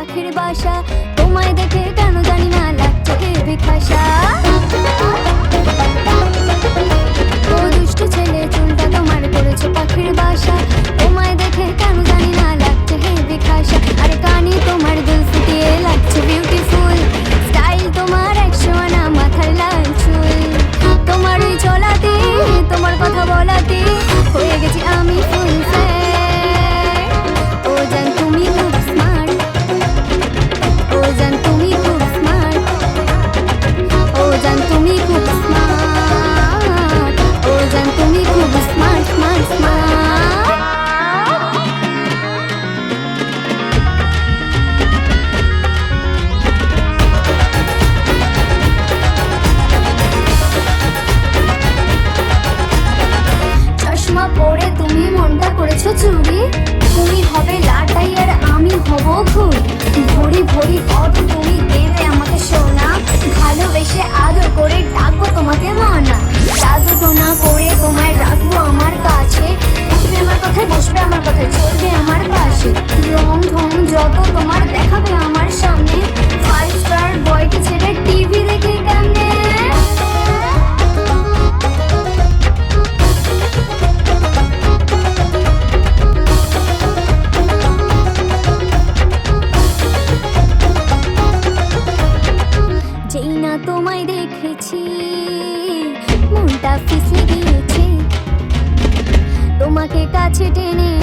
পাখির বাসা তোমায় দেখে ভরি অর্থ তুমি দেবে আমাকে সোনা। ভালোবেসে আদর করে ডাকবো তোমাকে মানা। জাদু না করে তোমায় রাখব আমার কাছে। বসবে আমার কথায়, বসবে আমার কথায়। টেনে